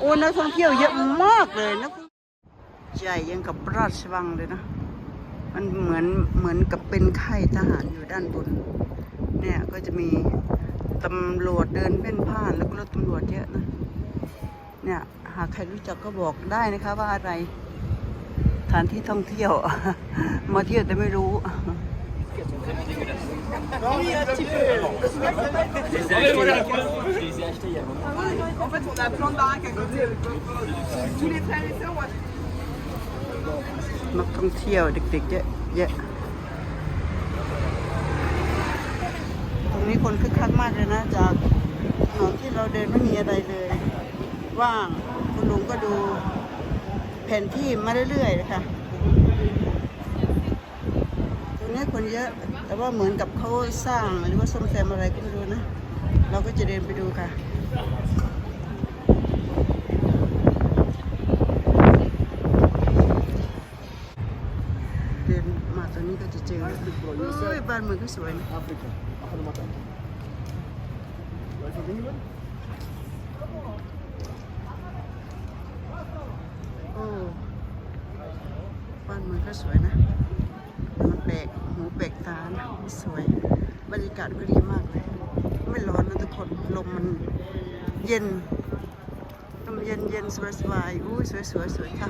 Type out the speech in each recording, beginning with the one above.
โอ้นักท่องเที่ยวเยอะมากเลยนักใหญ่ยังกับราชวังเลยนะ มันเหมือนเหมือนกับเป็นค่ายทหารอยู่ด้านบน เนี่ยก็จะมีตำรวจเดินเพ่นพ่านแล้วก็รถตำรวจเยอะนะ เนี่ยหากใครรู้จักก็บอกได้นะคะว่าอะไรสถานที่ท่องเที่ยว มาเที่ยวแต่ไม่รู้ En fait, on a plein de baraques à côté. Tous les frères et sœurs, ouais. นักท่องเที่ยวเด็กๆเยอะเยอะตรงนี้คนคึกคักมากเลยนะ จากถนนที่เราเดินไม่มีอะไรเลย ว่างคุณลุงก็ดูแผนที่มาเรื่อยๆเลยค่ะตรงนี้คนเยอะ แต่ว่าเหมือนกับเขาสร้างหรือว่าซ่อมแซมอะไรก็ไม่รู้นะ เราก็จะเดินไปดูค่ะเดินมาตอนนี้ก็จะเจอโอ้ยบ้านเมืองก็สวยนะโอ้บ้านเมืองก็สวยนะ มันแปลก หูแปลกตานะสวย บรรยากาศก็ดีมากเลย ไม่ร้อนนะทุกคน ลมมันเย็นลมเย็นเย็นสบายสบายอุ้ยสวยสวยสวยค่ะ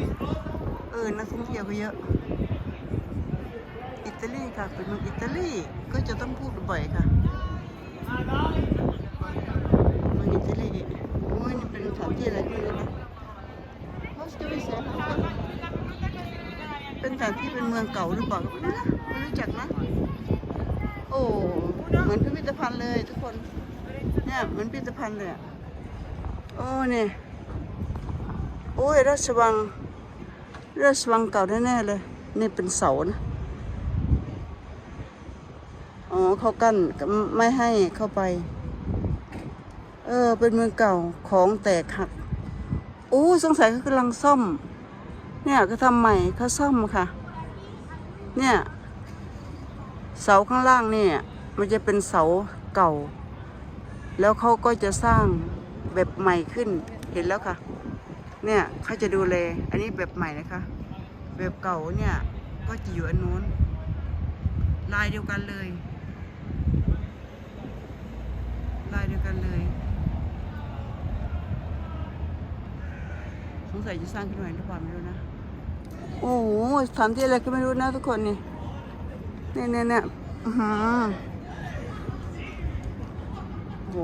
เออ นักท่องเที่ยวก็เยอะ อิตาลีค่ะ เป็นเมืองอิตาลีก็จะต้องพูดบ่อยค่ะเมืองอิตาลีโอ้ยนี่เป็นสถานที่อะไรก็ไม่รู้นะ What do we say? เป็นสถานที่เป็นเมืองเก่าหรือเปล่าไม่รู้นะไม่รู้จักนะ โอ้เหมือนพิพิธภัณฑ์เลยทุกคนเนี่ยเหมือนพิพิธภัณฑ์เลยอะโอ้เนี่ยโอ้ยราชวังราชวังเก่าแน่ๆเลยนี่เป็นเสานะอ๋อเขากั้นไม่ให้เข้าไป เออ เป็นเมืองเก่าของแตกหัก โอ้ สงสัยเขากำลังซ่อม เนี่ยเขาทำใหม่เขาซ่อมค่ะ เนี่ย เสาข้างล่างเนี่ย มันจะเป็นเสาเก่า แล้วเขาก็จะสร้างแบบใหม่ขึ้นเห็นแล้วค่ะ เนี่ยเขาจะดูแลอันนี้แบบใหม่นะคะ แบบเก่าเนี่ยก็จะอยู่อันนู้น ลายเดียวกันเลย ลายเดียวกันเลยสงสัยจะสร้างขึ้นมาหรือเปล่าไม่รู้นะ โอ้โหสถานที่อะไรก็ไม่รู้นะทุกคนนี่เนี่ยเนี่ยเนี่ยอื้อหือโห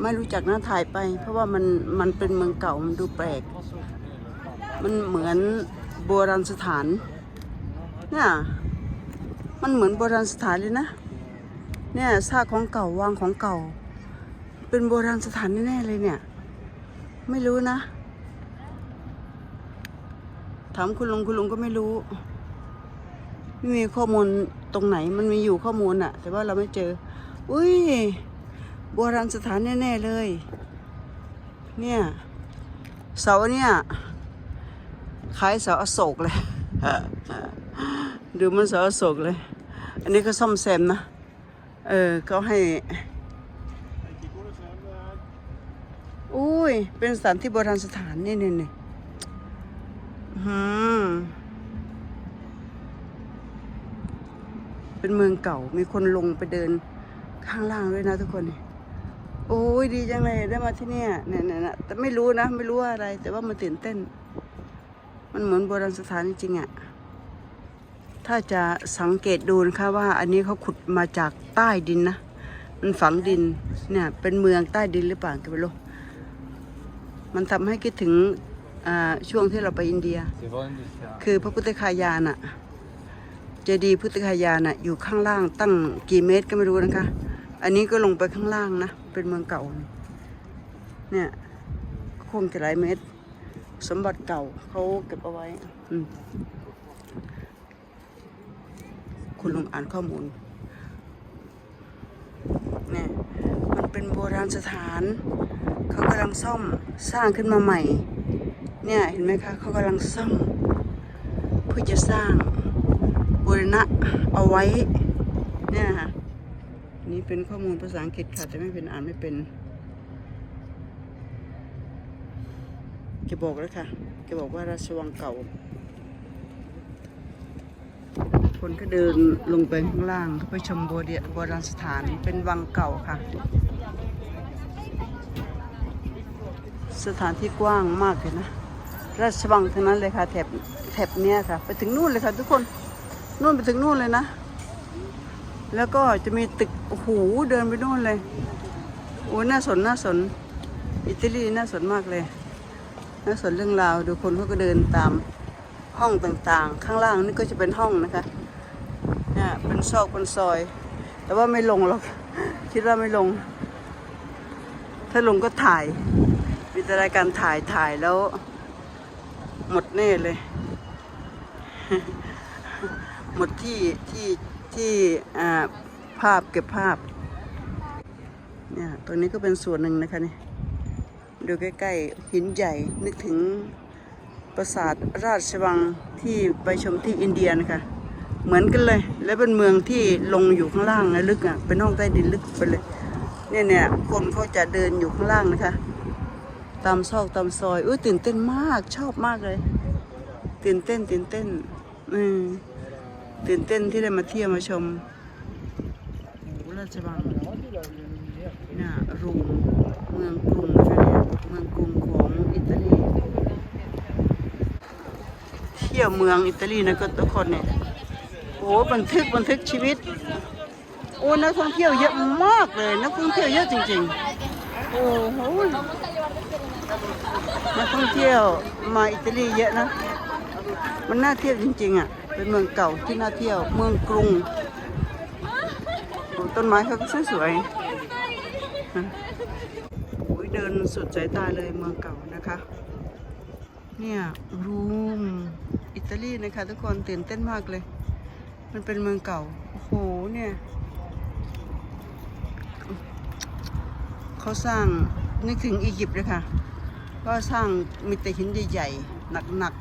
ไม่รู้จักนะถ่ายไป เพราะว่ามันมันเป็นเมืองเก่ามันดูแปลก มันเหมือนโบราณสถาน เนี่ย มันเหมือนโบราณสถานเลยนะ เนี่ยซากของเก่าวางของเก่า เป็นโบราณสถานแน่ๆเลยเนี่ย ไม่รู้นะ ถามคุณลุงคุณลุงก็ไม่รู้ ไม่มีข้อมูลตรงไหนมันมีอยู่ข้อมูลอะแต่ว่าเราไม่เจอ อุ้ยโบราณสถานแน่ๆเลย เนี่ย เสาเนี่ยคล้ายเสาอโศกเลยดูมันเสาอโศกเลย อันนี้ก็ซ่อมแซมนะ เออเขาให้อุ้ย เป็นสถานที่โบราณสถานนี่นี่นี่อืม เป็นเมืองเก่า มีคนลงไปเดินข้างล่างด้วยนะทุกคนนี่โอ้ยดีจังเลยได้มาที่เนี่ยเนี่ยเนี่ยเนี่ยแต่ไม่รู้นะไม่รู้ว่าอะไร แต่ว่ามันตื่นเต้น มันเหมือนโบราณสถานจริงๆอะถ้าจะสังเกตดูนะคะว่า อันนี้เขาขุดมาจากใต้ดินนะมันฝังดินเนี่ยเป็นเมืองใต้ดินหรือเปล่าก็ไม่รู้มันทำให้คิดถึงอ่าช่วงที่เราไปอินเดีย Wir wollen dich ja. คือพระพุทธคายานอะ เจดีย์พุทธคยานอะอยู่ข้างล่างตั้งกี่เมตรก็ไม่รู้นะคะ อันนี้ก็ลงไปข้างล่างนะ เป็นเมืองเก่า เนี่ยคงจะหลายเมตร สมบัติเก่าเขาเก็บเอาไว้คุณลุงอ่านข้อมูลเนี่ยมันเป็นโบราณสถานเขากำลังซ่อมสร้างขึ้นมาใหม่ เนี่ยเห็นไหมคะเขากำลังซ่อมเพื่อจะสร้าง บูรณะเอาไว้ เนี่ยค่ะ นี่เป็นข้อมูลภาษาอังกฤษค่ะแต่ไม่เป็นอ่านไม่เป็นแกบอกแล้วค่ะแกบอกว่าราชวังเก่า คนก็เดินลงไปข้างล่างไปชมโบเดียโบราณสถานเป็นวังเก่าค่ะ สถานที่กว้างมากเลยนะราชวังทั้งนั้นเลยค่ะแถบแถบเนี้ยค่ะ ไปถึงนู่นเลยค่ะทุกคน นู่นไปถึงนู่นเลยนะ แล้วก็จะมีตึกโอ้โหเดินไปนู่นเลยโอ้ยน่าสนน่าสน อิตาลีน่าสนมากเลย น่าสนเรื่องราวดูคนเขาก็เดินตามห้องต่างๆ ข้างล่างนี่ก็จะเป็นห้องนะคะเนี่ยเป็นซอกเป็นซอย แต่ว่าไม่ลงหรอก คิดว่าไม่ลง ถ้าลงก็ถ่ายมีแต่รายการถ่ายถ่ายแล้ว หมดแน่เลย หมดที่ที่ที่ภาพเก็บภาพเนี่ยตรงนี้ก็เป็นส่วนหนึ่งนะคะนี่ดูใกล้ๆหินใหญ่นึกถึงปราสาทราชวังที่ไปชมที่อินเดียนะคะเหมือนกันเลย และเป็นเมืองที่ลงอยู่ข้างล่างนะลึกอะเป็นห้องใต้ดินลึกไปเลยเนี่ยเนี่ยคนเขาจะเดินอยู่ข้างล่างนะคะ ตามซอกตามซอยอุ้ยตื่นเต้นมากชอบมากเลย ตื่นเต้นตื่นเต้นอืม ตื่นเต้นที่ได้มาเที่ยวมาชมโอ้ราชวังน่ะรูมเมืองกรุงนะคะเนี่ยเมืองกรุงของอิตาลี เที่ยวเมืองอิตาลีนะก็ทุกคนเนี่ยโอ้บันทึกบันทึกชีวิต โอ้นักท่องเที่ยวเยอะมากเลยนักท่องเที่ยวเยอะจริง ๆ โอ้โหนักท่องเที่ยวมาอิตาลีเยอะนะ มันน่าเที่ยวจริง ๆ อะ เป็นเมืองเก่าที่น่าเที่ยว เมืองกรุง ต้นไม้เขาก็สวยๆฮะโอ้ยเดินสุดสายตาเลยเมืองเก่านะคะ เนี่ยรูมอิตาลีนะคะทุกคนตื่นเต้นมากเลย มันเป็นเมืองเก่า โอ้โห เนี่ยเขาสร้างนึกถึงอียิปต์เลยค่ะ ก็สร้างมีแต่หินใหญ่ๆหนัก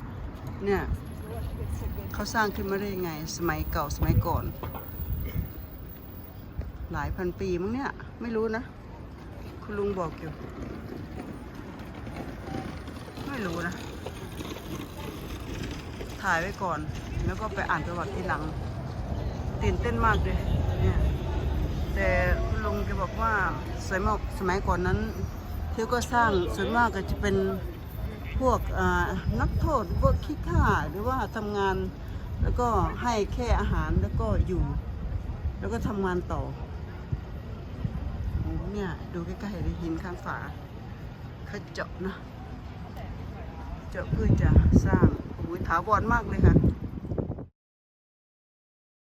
ๆ เนี่ย เขาสร้างขึ้นมาได้ยังไง สมัยเก่าสมัยก่อน หลายพันปีมั้งเนี่ย ไม่รู้นะ คุณลุงบอกอยู่ ไม่รู้นะ ถ่ายไว้ก่อน แล้วก็ไปอ่านประวัติทีหลัง ตื่นเต้นมากเลยเนี่ยแต่คุณลุงแกบอกว่าสมัยสมัยก่อนนั้นที่ก็สร้างส่วนมากก็จะเป็นพวกนักโทษพวกขี้ข้าหรือว่าทำงาน แล้วก็ให้แค่อาหารแล้วก็อยู่ แล้วก็ทำงานต่อโอ้เนี่ยดูใกล้ๆเลยหินข้างฝาเขาเจาะนะ เจาะเพื่อจะสร้างโอ้ยถาวรมากเลยค่ะ